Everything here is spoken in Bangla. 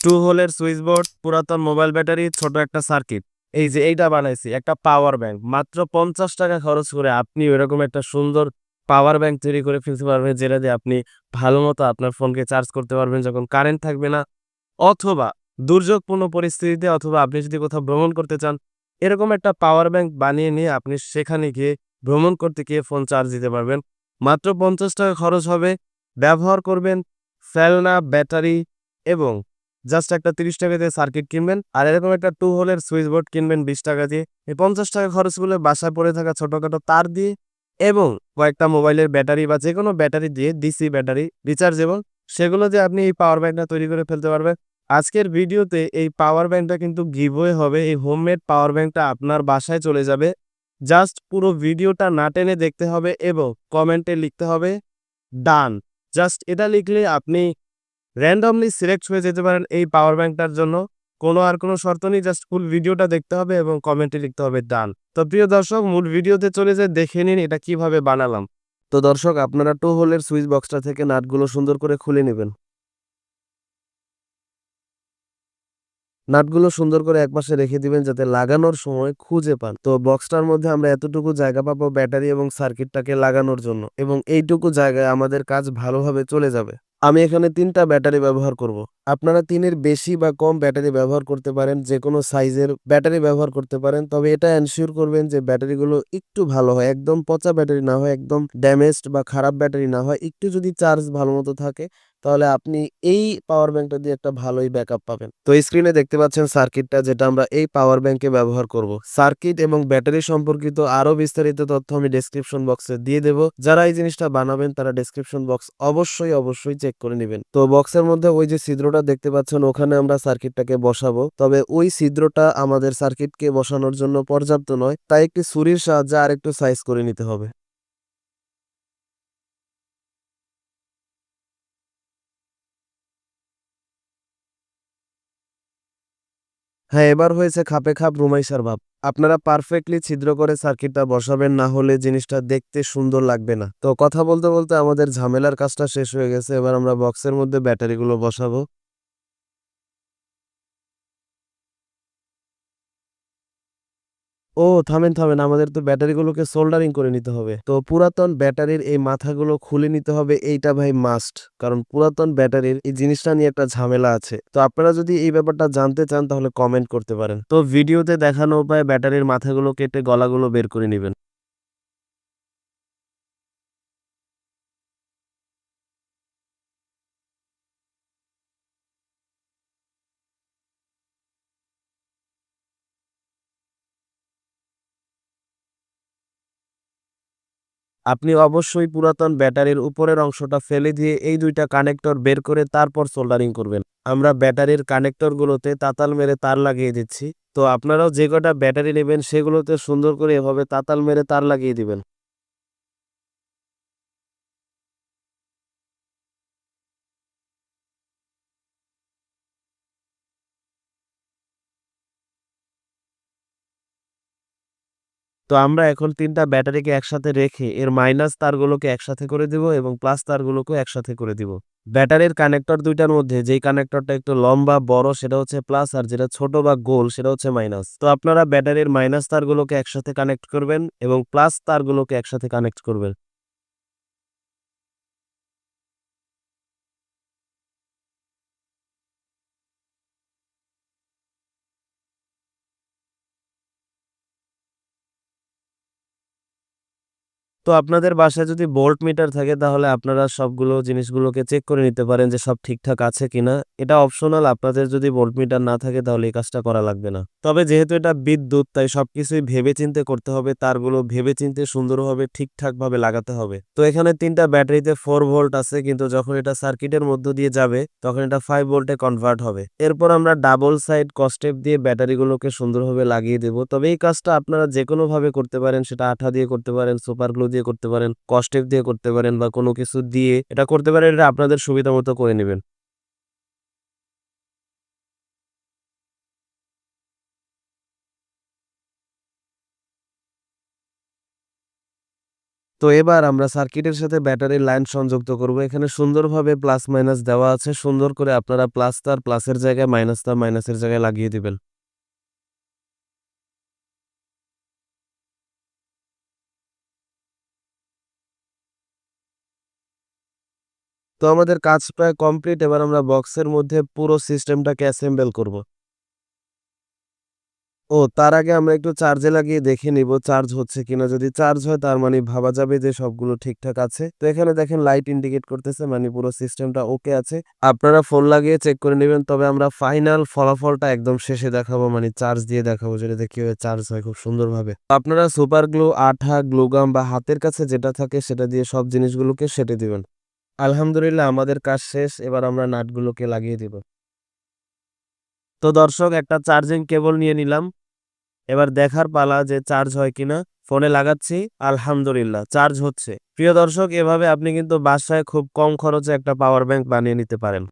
টু হোলের সুইচ বোর্ড পুরাতন মোবাইল ব্যাটারি, ছোট একটা সার্কিট। এই যে এইটা বানাইছি, একটা পাওয়ার ব্যাংক। মাত্র পঞ্চাশ টাকা খরচ করে আপনি এরকম একটা সুন্দর পাওয়ার ব্যাংক তৈরি করে ফেলতে পারবেন, যেটা দিয়ে আপনি ভালো মতো আপনার ফোনকে চার্জ করতে পারবেন যখন কারেন্ট থাকবে না। অথবা দুর্যোগপূর্ণ পরিস্থিতিতে অথবা আপনি যদি কোথাও ভ্রমণ করতে চান, এরকম একটা পাওয়ার ব্যাংক বানিয়ে নিয়ে আপনি সেখানে গিয়ে ভ্রমণ করতে গিয়ে ফোন চার্জ দিতে পারবেন। মাত্র পঞ্চাশ টাকা খরচ হবে। ব্যবহার করবেন, ফেলনা ব্যাটারি এবং জাস্ট একটা তিরিশ টাকা দিয়ে সার্কিট কিনবেন, আর এরকম একটা টু হোলের সুইচ বোর্ড কিনবেন বিশ টাকা দিয়ে। এই পঞ্চাশ টাকা খরচ করলে বাসায় পড়ে থাকা ছোটখাটো তার দিয়ে এবং কয়েকটা মোবাইলের ব্যাটারি বা যে কোনো ব্যাটারি দিয়ে ডিসি ব্যাটারি রিচার্জেবল সেগুলো দিয়ে আপনি এই পাওয়ার ব্যাংকটা তৈরি করে ফেলতে পারবেন। আজকের ভিডিওতে এই পাওয়ার ব্যাংকটা কিন্তু গিভওয়ে হবে, এই হোমমেড পাওয়ার ব্যাংকটা আপনার বাসায় চলে যাবে। জাস্ট পুরো ভিডিওটা না টেনে দেখতে হবে এবং কমেন্টে লিখতে হবে, ডান। জাস্ট এটা লিখলে আপনি র্যান্ডমলি সিলেক্ট হয়ে যেতে পারেন এই পাওয়ার ব্যাংকটার জন্য। কোনো আর কোনো শর্ত নেই জাস্ট ফুল ভিডিওটা দেখতে হবে এবং কমেন্টে লিখতে হবে ডান তো প্রিয় দর্শক, মূল ভিডিওতে চলে যায় দেখে নিন এটা কীভাবে বানালাম। তো দর্শক, আপনারা টু হোলের সুইচ বক্সটা থেকে নাটগুলো সুন্দর করে খুলে নেবেন। নাটগুলো সুন্দর করে একপাশে রেখে দিবেন যাতে লাগানোর সময় খুঁজে পান। তো বক্সটার মধ্যে আমরা এতটুকু জায়গা পাবো ব্যাটারি এবং সার্কিটটাকে লাগানোর জন্য এবং এইটুকু জায়গায় আমাদের কাজ ভালোভাবে চলে যাবে। আমি এখানে তিনটা ব্যাটারি ব্যবহার করব। আপনারা তিনের বেশি বা কম ব্যাটারি ব্যবহার করতে পারেন যে কোনো সাইজের ব্যাটারি ব্যবহার করতে পারেন তবে এটা এনশিওর করবেন যে ব্যাটারিগুলো একটু ভালো হয়, একদম পচা ব্যাটারি না হয়, একদম ড্যামেজড বা খারাপ ব্যাটারি না হয়, একটু যদি চার্জ ভালো মতো থাকে তাহলে আপনি এই পাওয়ার ব্যাংকটা দিয়ে একটা ভালোই ব্যাকআপ পাবেন। তো স্ক্রিনে দেখতে পাচ্ছেন সার্কিটটা যেটা আমরা এই পাওয়ার ব্যাংকে ব্যবহার করব। সার্কিট এবং ব্যাটারি সম্পর্কিত আরও বিস্তারিত তথ্য আমি ডেসক্রিপশন বক্সে দিয়ে দেব। যারা এই জিনিসটা বানাবেন, তারা ডেসক্রিপশন বক্স অবশ্যই অবশ্যই চেক করে নেবেন। তো বক্সের মধ্যে ওই যে ছিদ্রটা দেখতে পাচ্ছেন, ওখানে আমরা সার্কিটটাকে বসাবো। তবে ওই ছিদ্রটা আমাদের সার্কিটকে বসানোর জন্য পর্যাপ্ত নয়, তাই একটি ছুরির সাহায্যে আরেকটু সাইজ করে নিতে হবে। হ্যাঁ এবার হয়েছে খাপে খাপ রুমাইসার ভাব। আপনারা পারফেক্টলি ছিদ্র করে সার্কিটটা বসাবেন, না হলে জিনিসটা দেখতে সুন্দর লাগবে না। তো কথা বলতে বলতে আমাদের ঝামেলার কাজটা শেষ হয়ে গেছে, এবার আমরা বক্সের মধ্যে ব্যাটারিগুলো বসাবো। ও, থামেন থামেন, আমাদের তো ব্যাটারিগুলোকে সোল্ডারিং করে নিতে হবে। তো পুরাতন ব্যাটারির এই মাথাগুলো খুলে নিতে হবে, এইটা ভাই মাস্ট কারণ পুরাতন ব্যাটারির এই জিনিসটা নিয়ে একটা ঝামেলা আছে। তো আপনারা যদি এই ব্যাপারটা জানতে চান, তাহলে কমেন্ট করতে পারেন। তো ভিডিওতে দেখানো উপায় ব্যাটারির মাথাগুলো কেটে গলাগুলো বের করে নেবেন। আপনি অবশ্যই পুরাতন ব্যাটারির উপরের অংশটা ফেলে দিয়ে এই দুইটা কানেক্টর বের করে তারপর সোল্ডারিং করবেন। আমরা ব্যাটারির কানেক্টরগুলোতে তাতাল মেরে তার লাগিয়ে দিচ্ছি। তো আপনারাও যে কটা ব্যাটারি নেবেন সেগুলোতে সুন্দর করে এভাবে তাতাল মেরে তার লাগিয়ে দিবেন। তো আমরা এখন তিনটা ব্যাটারিকে একসাথে রেখে এর মাইনাস তারগুলোকে একসাথে করে দিব এবং প্লাস তারগুলোকে একসাথে করে দিব। ব্যাটারির কানেক্টর দুইটার মধ্যে যেই কানেক্টরটা একটু লম্বা, বড়, সেটা হচ্ছে প্লাস আর যেটা ছোট বা গোল, সেটা হচ্ছে মাইনাস। তো আপনারা ব্যাটারির মাইনাস তারগুলোকে একসাথে কানেক্ট করবেন এবং প্লাস তারগুলোকে একসাথে কানেক্ট করবেন। তো আপনাদের বাসায় যদি বোল্ট মিটার থাকে, তাহলে আপনারা সবগুলো জিনিসগুলোকে চেক করে নিতে পারেন যে সব ঠিকঠাক আছে কিনা। এটা অপশনাল আপনাদের যদি বোল্ট মিটার না থাকে, তাহলে এই কাজটা করা লাগবে না। তবে যেহেতু এটা বিদ্যুৎ, তাই সবকিছুই ভেবে চিন্তে করতে হবে। তারগুলো ভেবে চিন্তে সুন্দরভাবে ঠিকঠাক ভাবে লাগাতে হবে। তো এখানে তিনটা ব্যাটারিতে ফোর ভোল্ট আছে, কিন্তু যখন এটা সার্কিটের মধ্য দিয়ে যাবে, তখন এটা ফাইভ ভোল্টে কনভার্ট হবে। এরপর আমরা ডাবল সাইড কস্টেপ দিয়ে ব্যাটারিগুলোকে সুন্দরভাবে লাগিয়ে দেব। তবে এই কাজটা আপনারা যে কোনো ভাবে করতে পারেন, সেটা আঠা দিয়ে করতে পারেন সুপার গ্লু দিয়ে করতে পারেন কস্টেপ দিয়ে করতে পারেন বা কোনো কিছু দিয়ে এটা করতে পারেন, এটা আপনাদের সুবিধা মতো করে নেবেন। তো এবার আমরা সার্কিটের সাথে ব্যাটারির লাইন সংযুক্ত করব। এখানে সুন্দরভাবে প্লাস মাইনাস দেওয়া আছে। সুন্দর করে আপনারা প্লাস তার প্লাসের জায়গায় মাইনাস তার মাইনাসের জায়গায় লাগিয়ে দিবেন। তো আমাদের কাজ প্রায় কমপ্লিট, এবার আমরা বক্সের মধ্যে পুরো সিস্টেমটাকে অ্যাসেম্বল করব। ও, তার আগে আমরা একটু চার্জে লাগিয়ে দেখে নিব চার্জ হচ্ছে কিনা। যদি চার্জ হয়, তার মানে ভাবা যাবে যে সবগুলো ঠিকঠাক আছে। তো এখানে দেখেন লাইট ইন্ডিকেট করতেছে মানে পুরো সিস্টেমটা ওকে আছে। আপনারা ফোন লাগিয়ে চেক করে নেবেন, তবে আমরা ফাইনাল ফলাফলটা একদম শেষে দেখাবো মানে চার্জ দিয়ে দেখাবো যেটাতে কীভাবে চার্জ হয় খুব সুন্দরভাবে। আপনারা সুপার গ্লু, আঠা, গ্লুগাম বা হাতের কাছে যেটা থাকে সেটা দিয়ে সব জিনিসগুলোকে সেটে দিবেন। আলহামদুলিল্লাহ, আমাদের কাজ শেষ, এবার আমরা নাটগুলোকে লাগিয়ে দিব। তো দর্শক, একটা চার্জিং কেবল নিয়ে নিলাম। এবার দেখার পালা যে চার্জ হয় কিনা, ফোনে লাগাচ্ছি, আলহামদুলিল্লাহ, চার্জ হচ্ছে। প্রিয় দর্শক, এভাবে আপনি কিন্তু বাসায় খুব কম খরচে একটা পাওয়ার ব্যাংক বানিয়ে নিতে পারেন।